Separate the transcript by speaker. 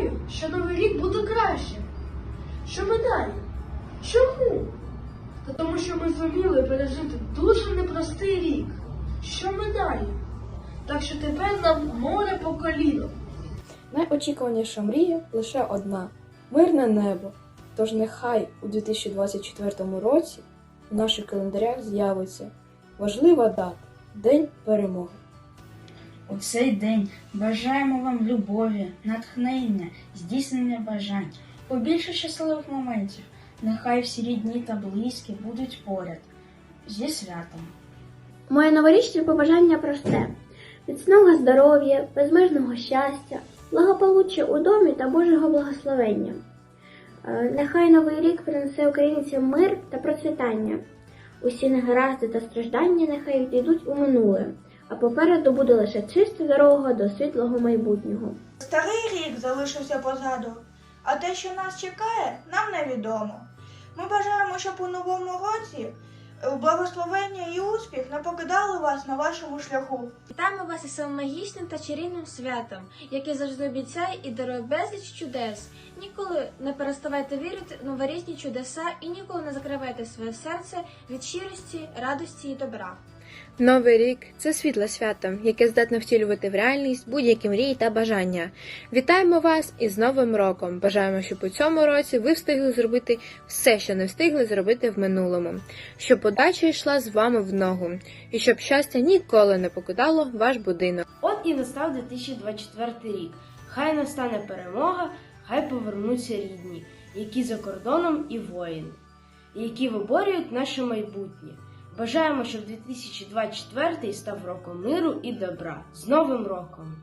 Speaker 1: знаю, що новий рік буде краще. Що ми далі? Чому? Та тому що ми зуміли пережити дуже непростий рік. Що ми далі? Так що тепер нам море по коліно.
Speaker 2: Найочікуваніша мрія лише одна мирне небо. Тож нехай у 2024 році у наших календарях з'явиться важлива дата День перемоги.
Speaker 3: У цей день бажаємо вам любові, натхнення, здійснення бажань, побільше щасливих моментів. Нехай всі рідні та близькі будуть поряд. Зі святом!
Speaker 4: Моє новорічне побажання просте: міцного здоров'я, безмежного щастя, благополуччя у домі та Божого благословення. Е, Нехай новий рік принесе українцям мир та процвітання. Усі негаразди та страждання нехай відійдуть у минуле, а попереду буде лише чиста дорога до світлого майбутнього.
Speaker 5: Старий рік залишився позаду, а те, що нас чекає, нам невідомо. Ми бажаємо, щоб у новому році е, благословення і успіх не покидали вас на вашому шляху.
Speaker 6: Вітаємо вас із магічним та чарівним святом, яке завжди обіцяє і дарує безліч чудес. Ніколи не переставайте вірити в новорічні чудеса і ніколи не закривайте своє серце від щирості, радості і добра.
Speaker 7: Новий рік це світле свято, яке здатне втілювати в реальність будь-які мрії та бажання. Вітаємо вас із Новим роком! Бажаємо, щоб у цьому році ви встигли зробити все, що не встигли зробити в минулому, щоб удача йшла з вами в ногу, і щоб щастя ніколи не покидало ваш будинок.
Speaker 8: От і настав 2024 рік. Хай настане перемога, хай повернуться рідні, які за кордоном і воїни, які виборюють наше майбутнє. Бажаємо, щоб 2024 став роком миру і добра. З Новим роком!